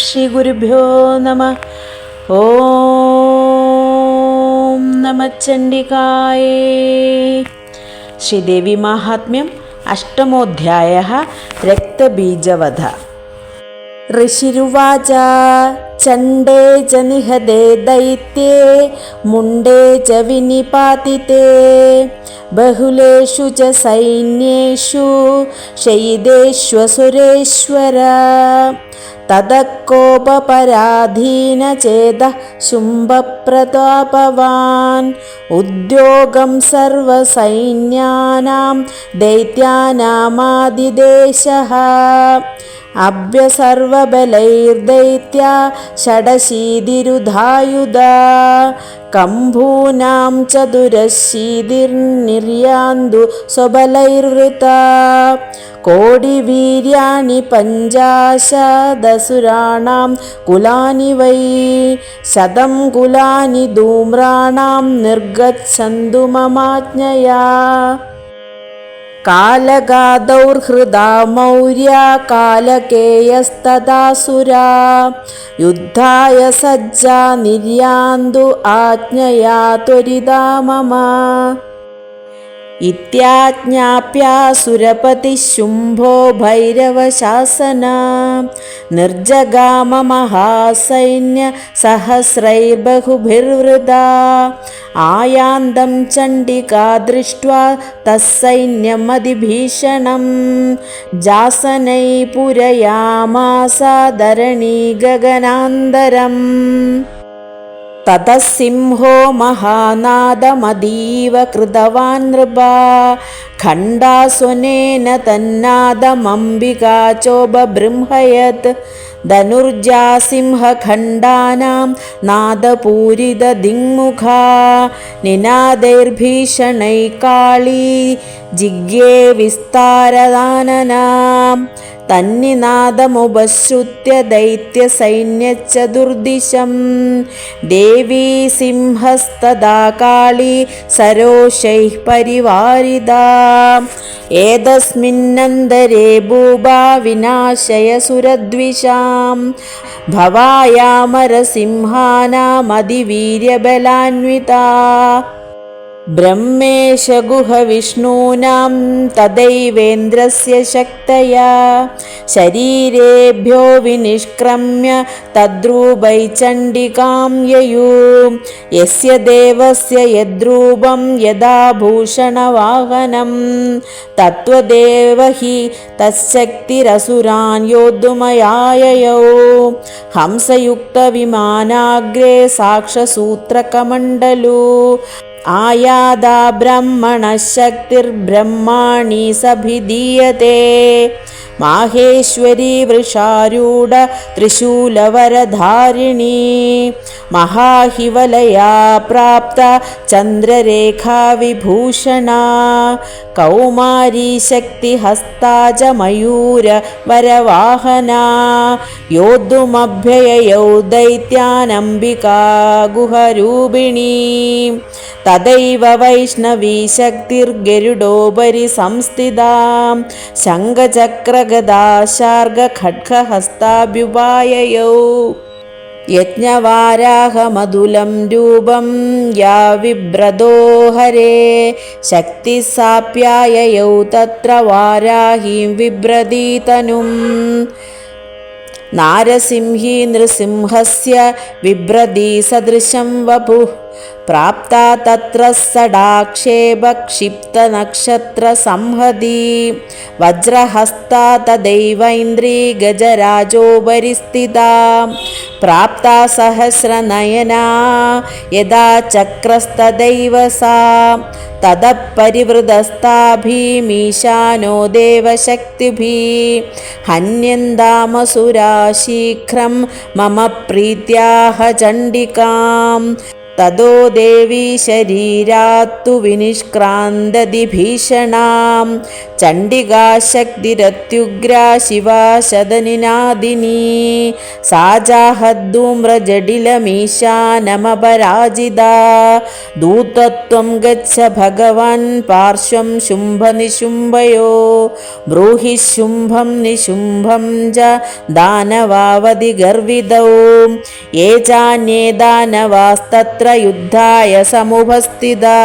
ശ്രീ ഗുരുഭ്യോ നമ. ഓം നമച്ചണ്ഡികായേ ശ്രീദേവി മാഹാത്മ്യം അഷ്ടമോധ്യായ രക്തബീജവധ. ഋഷിരുവാച ചണ്ഡേ ച നിഹതേ ദൈത്യേ മുണ്ടേ ച വിനിപാതിതേ. ബഹുലേഷു ച സൈന്യേഷു ശയിദേഷ്വസുരേശ്വര തതക്കോപപരാധീനചേത ശുംഭപ്രതാപവാൻ. ഉദ്യോഗം സർവസൈന്യാനാം ദൈത്യാനാമാദിദേശः. कम्भूनां चतुरशीतिर्निर्यान्दु स्वबलैरृता कोडिवीर्याणि पञ्चाशदसुराणां कुलानि वै शतं कुलानि धूम्राणां निर्गच्छन्तु ममाज्ञया। മമാജ്ഞയാ കാലഗാദൗർഹൃദാ മൗര്യ കാലകേയസ്തദാസുരാ. യുദ്ധായ സജ്ജാ നിര്യാന്തു ആജ്ഞയാ ത്വരിതാ इत्याज्ञाप्या सुरपतिः शुम्भोभैरवशासना निर्जगाममः आयान्दं चण्डिका दृष्ट्वा तत्सैन्यमधिभीषणं जासनैपुरयामासादरणि गगनान्तरम् ततः सिंहो महानादमदीव कृतवान् नृपा खण्डासुनेन तन्नादमम्बिका चोबबृंहयत् धनुर्जा सिंहखण्डानां नादपूरितदिङ्मुखा निनादैर्भीषणैकाळी जिज्ञे विस्तारदाननाम् തന്നിനാദമുപശ്രുത്യ ദൈത്യസൈന്യച്ചതുർദിശം. ദേവീ സിംഹസ്തദാ കാളി സരോഷൈः പരിവാരിത. ഏതസ്മിന്നന്തരേ ഭൂപാ വിനാശയ സുരദ്വിഷാം. ഭവായാമരസിംഹാനാമതിവീര്യബലാന്വിതാ. ब्रह्मेशगुहविष्णूनां तदैवेन्द्रस्य शक्तया। शरीरेभ्यो विनिष्क्रम्य तद्रूपैचण्डिकां ययु। यस्य देवस्य यद्रूपं यदा भूषणवाहनं तत्त्वदेव हि तच्छक्तिरसुरान् योद्धुमयाययौ। हंसयुक्तविमानाग्रे साक्षसूत्रकमण्डलु आयादा ब्रह्मणशक्तिर्ब्रह्माणि सभिधीयते। माहेश्वरी वृषारूढ त्रिशूलवरधारिणी। महाहिवलया प्राप्त चन्द्ररेखा विभूषणा कौमारी शक्तिहस्ता च मयूरवरवाहना योद्धुमभ्यययौ दैत्यानम्बिका गुहरूपिणी തഥൈവ വൈഷ്ണവീ ശക്തിർഗരുഡോപരി സംസ്ഥിതാം. ശംഖചക്രഗദാ ശാർഗഖഡ്ഗഹസ്താഭ്യുപായയൗ യജ്ഞവാരാഹമതുലം രൂപം യാ വിഭ്രതോ ഹരേ. ശക്തിസാപ്യായയൗ തത്ര വാരാഹീം വിഭ്രതീതനും നാരസിംഹീ നൃസിംഹസ്യ വിഭ്രതി സദൃശം വപുഃ. प्राप्ता तत्र सडाक्षेपक्षिप्तनक्षत्रसंहदी वज्रहस्ता तदैवैन्द्री गजराजोपरि स्थिता प्राप्ता सहस्रनयना यदा चक्रस्तदैव सा ततः परिवृतस्ताभिमीशानो देवशक्तिभिः हन्यन्दामसुरा शीघ्रं मम प्रीत्याह चण्डिकाम् തതോ ദേവീ ശരീരാത്തു വിനിഷ്ക്രാന്തതി ഭീഷണാം ചണ്ഡികാ ശക്തിരത്യുഗ്ര ശിവാ ശതനിനാദിനീ. സാജാഹദ്ധൂമ്രജടിലമീശാനമപരാജിത ദൂതത്വം ഗച്ഛ ഭഗവാൻ പാർശ്വം ശുംഭനിശുംഭയോ. ബ്രൂഹി ശുംഭം നിശുംഭം ച ദാനവാവതി ഗർവിതൗ യേ ചാന്യേ ദാനവാസ്തത്ര युद्धाय समुपस्थिता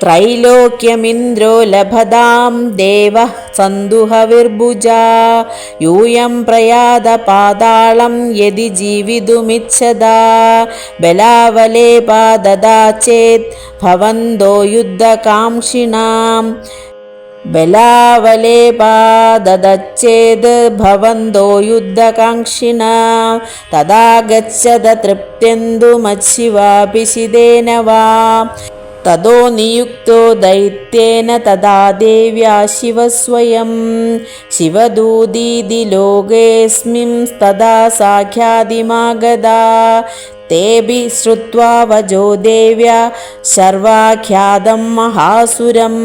त्रैलोक्यमिन्द्रो लभदां देवः सन्दुहविर्भुजा यूयं प्रयादपातालं यदि जीवितुमिच्छदा। बलावलेपा ददा चेत् भवन्तो युद्धकाङ्क्षिणाम् बलावलेपाददच्चेद् भवन्तो युद्धकाङ्क्षिणा तदा गच्छद तृप्त्यन्दुमच्छिवापि शिदेन वा ततो नियुक्तो दैत्येन तदा देव्या शिवस्वयं शिवदूदीदि लोकेऽस्मिंस्तदा साख्यादिमागदा തേഭി ശ്രുവാ വജോ ദേവ്യ ശർവാഖ്യാതം മഹാസുരം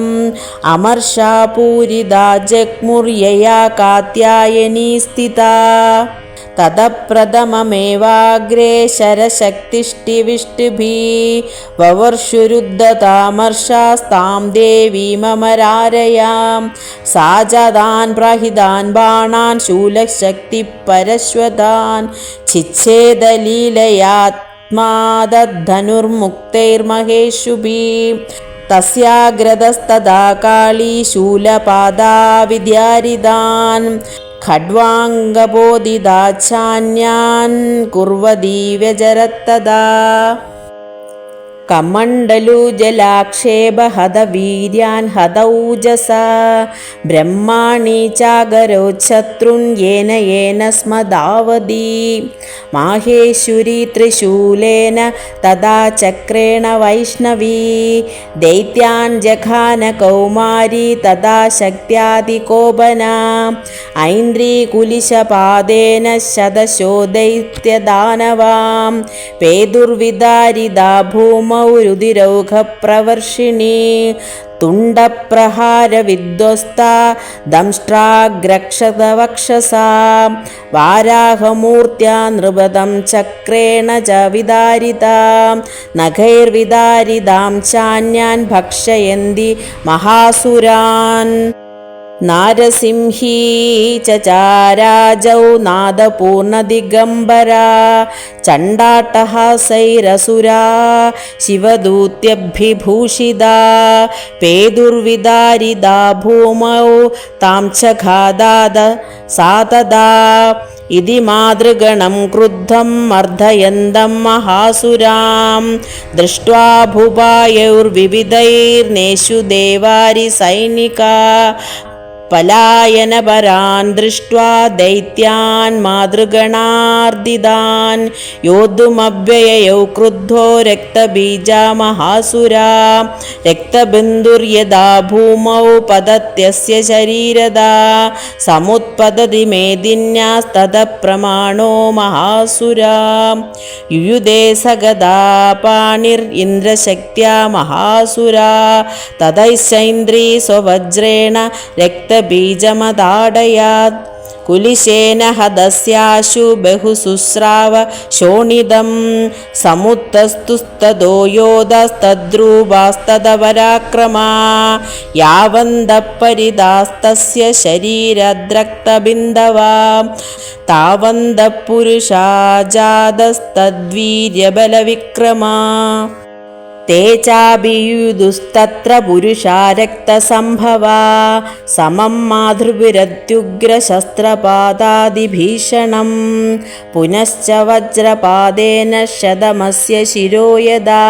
അമർഷാപൂരിത ജഗ്മുർയയാ കാത്യായനീ സ്ഥിത ततः प्रथममेवाग्रे शरशक्तिष्टिविष्टिभिः ववर्षुरुद्धतामर्षास्तां देवीममरारयां सा च तान् प्रहितान् बाणान् शूलशक्तिपरश्वतान् छिच्छेदलीलयात्मादधनुर्मुक्तैर्महेषुभिः तस्याग्रदस्तदा काली शूलपादा विद्यारिदान् खड्वाङ्गबोधिदाच्छान्यान् कुर्वती व्यजरत्तदा कमण्डलुजलाक्षेपहतवीर्यान् हतौजसा ब्रह्माणि चागरोच्छत्रुन् येन येन स्मदावदी माहेश्वरी त्रिशूलेन तदा चक्रेण वैष्णवी दैत्यान् जघानकौमारी तदा शक्त्यादिकोपना ऐन्द्रीकुलिशपादेन शतशो दैत्यदानवां पेदुर्विदारिदा भूमौ ൗരുതിരൗഘപ്രവർഷിണി തുണ്ടപ്രഹാരവിധ്വസ്ത ദംഷ്ട്രാഗ്രക്ഷതവക്ഷസാ വാരാഹമൂർത്തിയാ നൃപതം ചക്രേണ ച വിദാരിതാം നഖൈർവിദാരിതാം ചാന്യാൻ ഭക്ഷയന്തി മഹാസുരാൻ. नारसिंही च चाराजौ नादपूर्णदिगम्बरा चण्डाटहासैरसुरा शिवदूत्यभिभूषिता पेदुर्विदारिदा भूमौ तां च खादाद सा तदा इति मातृगणं क्रुद्धं मर्दयन्तं महासुरां दृष्ट्वा भूपायैर्विविधैर्नेषु देवारिसैनिका पलायनपरान् दृष्ट्वा दैत्यान् मातृगणार्दिदान् योद्धुमव्यययौ क्रुद्धो रक्तबीजा महासुरा रक्तबिन्दुर्यदा भूमौ पतत्यस्य शरीरदा समुत्पतति मेदिन्यास्ततः प्रमाणो महासुरा युयुधे सगदा पाणिरिन्द्रशक्त्या महासुरा तदैश्चैन्द्री स्ववज्रेण रक्तबीजमदाडयात् कुलिशेन हदस्याशु बहुशुस्राव शोणिदं समुत्तस्तुस्तदो योधस्तद्रूपास्तदपराक्रमा यावन्दः परिदास्तस्य शरीरद्रक्तबिन्दवा तावन्दः पुरुषा जातस्तद्वीर्यबलविक्रमा ते चाभियुदुस्तत्र पुरुषा रक्तसम्भवा समं मातृभिरत्युग्रशस्त्रपादादिभीषणं पुनश्च वज्रपादेन शतमस्य शिरो यदा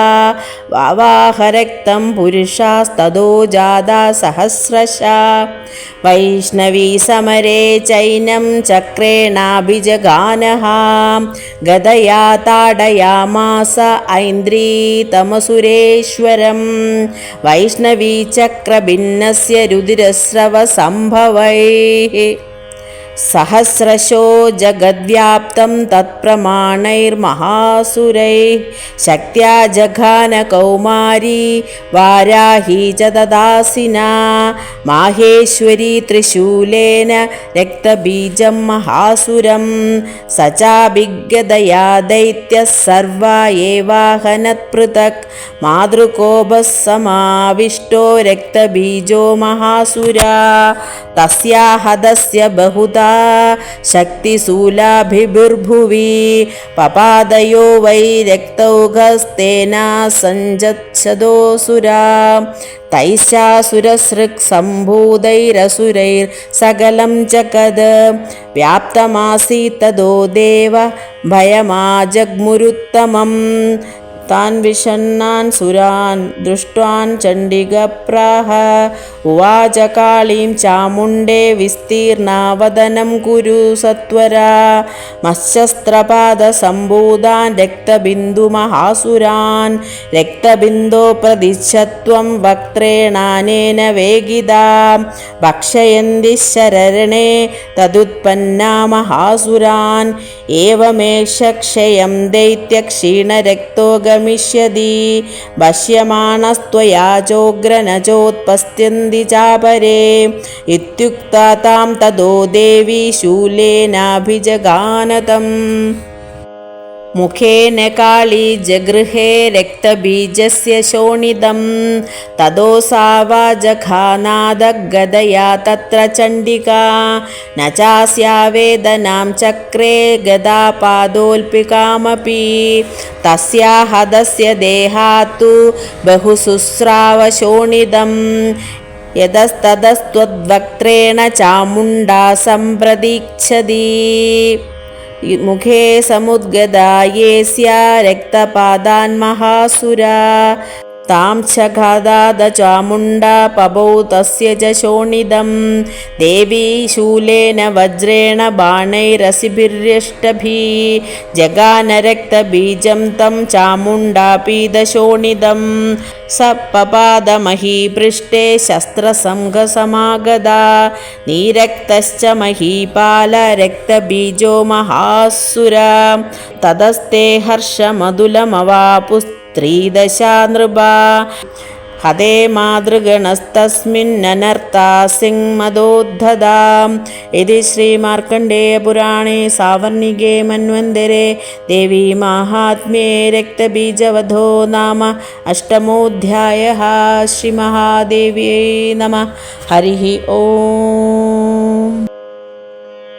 वावाहरक्तं पुरुषास्तदो जादा सहस्रशा वैष्णवी समरे चैनं चक्रेणाभिजगानः गदया ताडयामास ऐन्द्रीतमसुरेश्वरं वैष्णवीचक्रभिन्नस्य रुदिरस्रवसम्भवैः सहस्रशो जगद्व्याप्तं तत्प्रमाणैर्महासुरैः शक्त्या जघानकौमारी वाराही च ददासिना माहेश्वरी त्रिशूलेन रक्तबीजं महासुरं स चाभिज्ञदया दैत्यः सर्वा एवाहनत्पृथक् मातृकोपः समाविष्टो रक्तबीजो महासुरा तस्या हदस्य बहुधा शक्तिशूलाभिर्भुवि पपादयो वै रक्तौघस्तेना सञ्जत्सदोऽसुरा तैश्चासुरसृक्सम्भूतैरसुरैर्सकलं चकद व्याप्तमासीत् तदो देव भयमाजग्मुरुत्तमम् താൻ വിഷണ്ണാൻ സുരാൻ ദൃഷ്ട്വാൻ ചണ്ഡികപ്രാഹ. ഉവാച കാളീം ചാമുണ്ടേ വിസ്തീർണാവതനം കുരു സത്വരാ. മശസ്ത്രപാദ സംഭൂതാൻ രക്തബിന്ദുമഹാസുരാൻ രക്തബിന്ദോ പ്രതിച്ഛത്വം വക്ത്രേണാനേന വേഗിതാം. ഭക്ഷയന്തി ശരരണേ തദുത്പന്നാ മഹാസുരാൻ. ഏവമേഷ ക്ഷയം ദൈത്യക്ഷീണരക്തോഗ गमिष्यति पश्यमाणस्त्वया चोग्रनचोत्पस्यन्ति चापरे इत्युक्ता तां तदो देवी शूलेनाभिजगानतम् मुखेन काली जगृहे रक्तबीजस्य शोणितं ततो सा वा जघानादगदया तत्र चण्डिका न चास्या वेदनां चक्रे गदापादोल्पिकामपि तस्या हदस्य देहात्तु बहुशुस्रावशोणितं यतस्ततस्त्वद्वक्त्रेण चामुण्डा सम्प्रदीक्षति मुखे समुद्गदा ये स्या रक्तपादान्महासुरा तां च गादाद चामुण्डा पबौ तस्य च शोणिदं देवी शूलेन वज्रेण बाणैरसिभिर्यष्टभिः। जगानरक्तबीजं तं चामुण्डापीदशोणिदं स पपादमहीपृष्ठे शस्त्रसङ्घसमागदा। निरक्तश्च महीपालरक्तबीजो महासुरा। तदस्ते हर्षमधुलमवापुस् त्रिदशा नृपा हदे मातृगणस्तस्मिन्ननर्ता सिंहमदोद्धदाम् इति श्रीमार्कण्डेयपुराणे सावर्णिके मन्वन्तरे देवी माहात्म्ये रक्तबीजवधो नाम अष्टमोऽध्यायः। श्रीमहादेव्यै नमः। हरिः ॐ